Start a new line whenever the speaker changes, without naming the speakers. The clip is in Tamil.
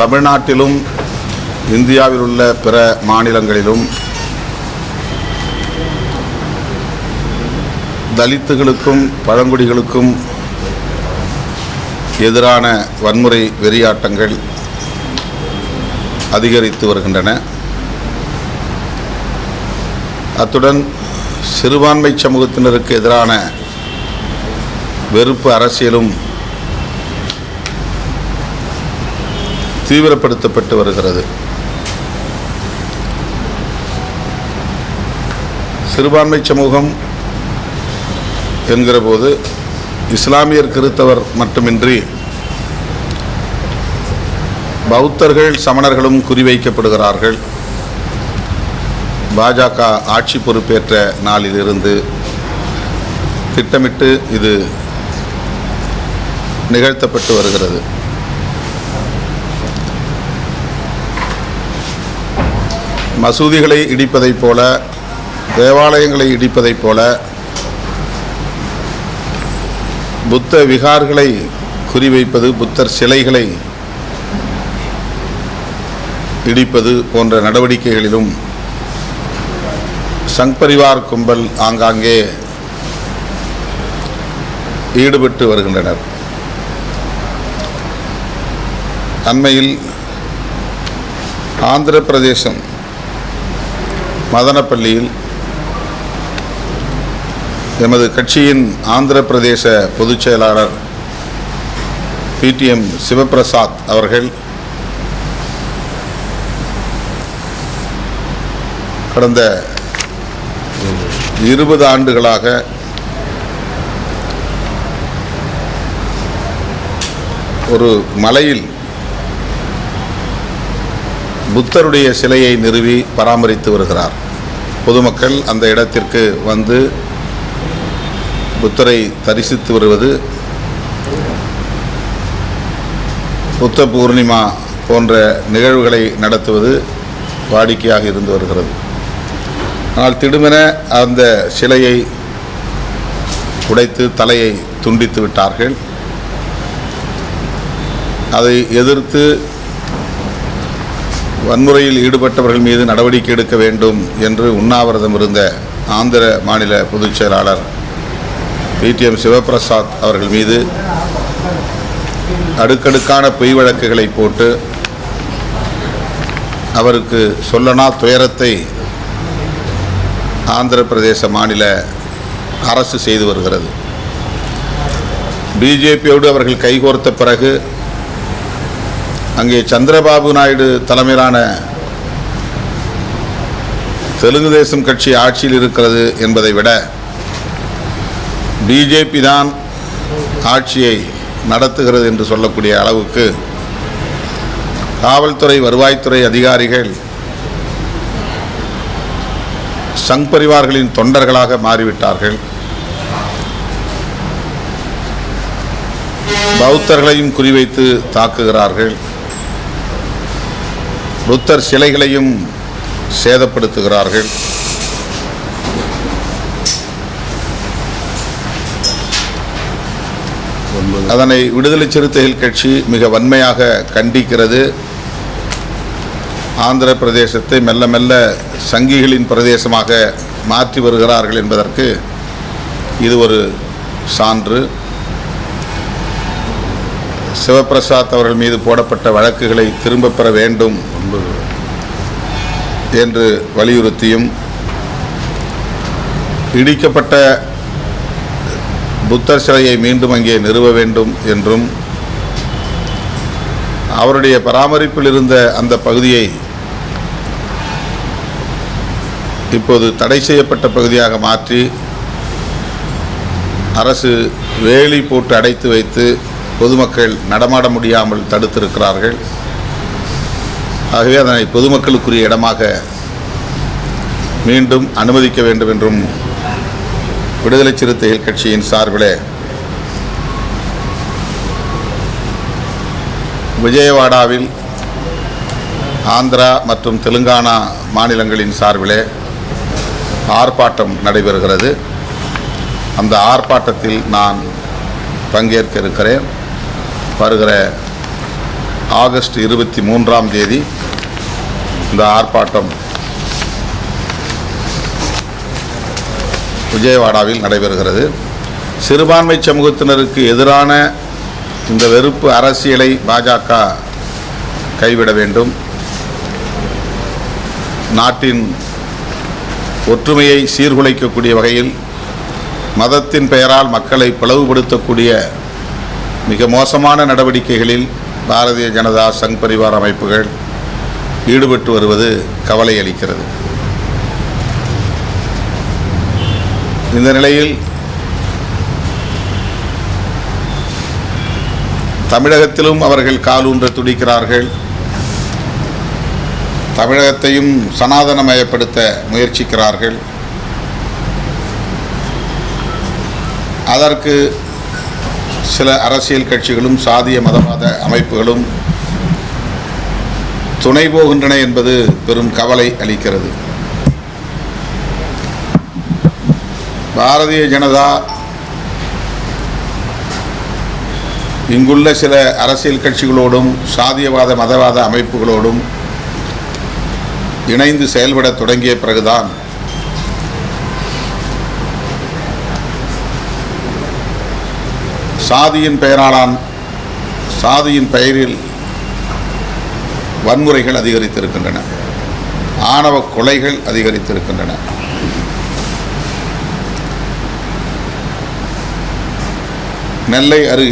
தமிழ்நாட்டிலும் இந்தியாவில் உள்ள பிற மாநிலங்களிலும் தலித்துகளுக்கும் பழங்குடிகளுக்கும் எதிரான வன்முறை வெறியாட்டங்கள் அதிகரித்து வருகின்றன. அத்துடன் சிறுபான்மை சமூகத்தினருக்கு எதிரான வெறுப்பு அரசியலும் தீவிரப்படுத்தப்பட்டு வருகிறது. சிறுபான்மை சமூகம் என்கிற போது இஸ்லாமியர் கிறித்தவர் மட்டுமின்றி பௌத்தர்கள் சமணர்களும் குறிவைக்கப்படுகிறார்கள். பாஜக ஆட்சி பொறுப்பேற்ற நாளிலிருந்து திட்டமிட்டு இது நிகழ்த்தப்பட்டு வருகிறது. மசூதிகளை இடிப்பதைப் போல தேவாலயங்களை இடிப்பதைப் போல புத்த விகார்களை குறிவைப்பது புத்தர் சிலைகளை இடிப்பது போன்ற நடவடிக்கைகளிலும் சங்பரிவார் கும்பல் ஆங்காங்கே ஈடுபட்டு வருகின்றனர். அண்மையில் ஆந்திர பிரதேசம் மதனப்பள்ளியில் எமது கட்சியின் ஆந்திர பிரதேச பொதுச் செயலாளர் பிடிஎம் சிவபிரசாத் அவர்கள் கடந்த இருபது ஆண்டுகளாக ஒரு மலையில் புத்தருடைய சிலையை நிறுவி பராமரித்து வருகிறார். பொதுமக்கள் அந்த இடத்திற்கு வந்து புத்தரை தரிசித்து வருவது புத்த பூர்ணிமா போன்ற நிகழ்வுகளை நடத்துவது வாடிக்கையாக இருந்து வருகிறது. ஆனால் திடுமென அந்த சிலையை உடைத்து தலையை துண்டித்து விட்டார்கள். அதை எதிர்த்து வன்முறையில் ஈடுபட்டவர்கள் மீது நடவடிக்கை எடுக்க வேண்டும் என்று உண்ணாவிரதம் இருந்த ஆந்திர மாநில பொதுச் செயலாளர் பிடிஎம் சிவபிரசாத் அவர்கள் மீது அடுக்கடுக்கான பொய் வழக்குகளை போட்டு அவருக்கு சொல்லனா துயரத்தை ஆந்திர பிரதேச மாநில அரசு செய்து வருகிறது. பிஜேபியோடு அவர்கள் கைகோர்த்த பிறகு அங்கே சந்திரபாபு நாயுடு தலைமையிலான தெலுங்கு தேசம் கட்சி ஆட்சியில் இருக்கிறது என்பதை விட பிஜேபி தான் ஆட்சியை நடத்துகிறது என்று சொல்லக்கூடிய அளவுக்கு காவல்துறை வருவாய்த்துறை அதிகாரிகள் சங் பரிவார்களின் தொண்டர்களாக மாறிவிட்டார்கள். பௌத்தர்களையும் குறிவைத்து தாக்குகிறார்கள். புத்தர் சிலைகளையும் சேதப்படுத்துகிறார்கள். அதனை விடுதலை சிறுத்தைகள் கட்சி மிக வன்மையாக கண்டிக்கிறது. ஆந்திர பிரதேசத்தை மெல்ல மெல்ல சங்கிகளின் பிரதேசமாக மாற்றி வருகிறார்கள் என்பதற்கு இது ஒரு சான்று. சிவபிரசாத் அவர்கள் மீது போடப்பட்ட வழக்குகளை திரும்ப பெற வேண்டும் என்று வலியுறுத்தியும் இடிக்கப்பட்ட புத்தர் சிலையை மீண்டும் அங்கே நிறுவ வேண்டும் என்றும் அவருடைய பராமரிப்பில் இருந்த அந்த பகுதியை இப்போது தடை செய்யப்பட்ட பகுதியாக மாற்றி அரசு வேலி போட்டு அடைத்து வைத்து பொதுமக்கள் நடமாட முடியாமல் தடுத்திருக்கிறார்கள். ஆகவே அதனை பொதுமக்களுக்குரிய இடமாக மீண்டும் அனுமதிக்க வேண்டும் என்றும் விடுதலை சிறுத்தைகள் கட்சியின் சார்பிலே விஜயவாடாவில் ஆந்திரா மற்றும் தெலுங்கானா மாநிலங்களின் சார்பிலே ஆர்ப்பாட்டம் நடைபெறுகிறது. அந்த ஆர்ப்பாட்டத்தில் நான் பங்கேற்க இருக்கிறேன். வருகிற ஆகஸ்ட் இருபத்தி மூன்றாம் தேதி இந்த ஆர்ப்பாட்டம் விஜயவாடாவில் நடைபெறுகிறது. சிறுபான்மை சமூகத்தினருக்கு எதிரான இந்த வெறுப்பு அரசியலை பாஜக கைவிட வேண்டும். நாட்டின் ஒற்றுமையை சீர்குலைக்கக்கூடிய வகையில் மதத்தின் பெயரால் மக்களை பிளவுபடுத்தக்கூடிய மிக மோசமான நடவடிக்கைகளில் பாரதிய ஜனதா சங் பரிவார் அமைப்புகள் ஈடுபட்டு வருவது கவலை அளிக்கிறது. இந்த நிலையில் தமிழகத்திலும் அவர்கள் காலூன்ற துடிக்கிறார்கள். தமிழகத்தையும் சனாதனமயப்படுத்த முயற்சிக்கிறார்கள். அதற்கு சில அரசியல் கட்சிகளும் சாதிய மதவாத அமைப்புகளும் துணை போகின்றன என்பது பெரும் கவலை அளிக்கிறது. பாரதிய ஜனதா இங்குள்ள சில அரசியல் கட்சிகளோடும் சாதியவாத மதவாத அமைப்புகளோடும் இணைந்து செயல்பட தொடங்கிய பிறகுதான் சாதியின் பெயராலான் சாதியின் பெயரில் வன்முறைகள் அதிகரித்திருக்கின்றன. ஆணவ கொலைகள் அதிகரித்திருக்கின்றன. நெல்லை அருகே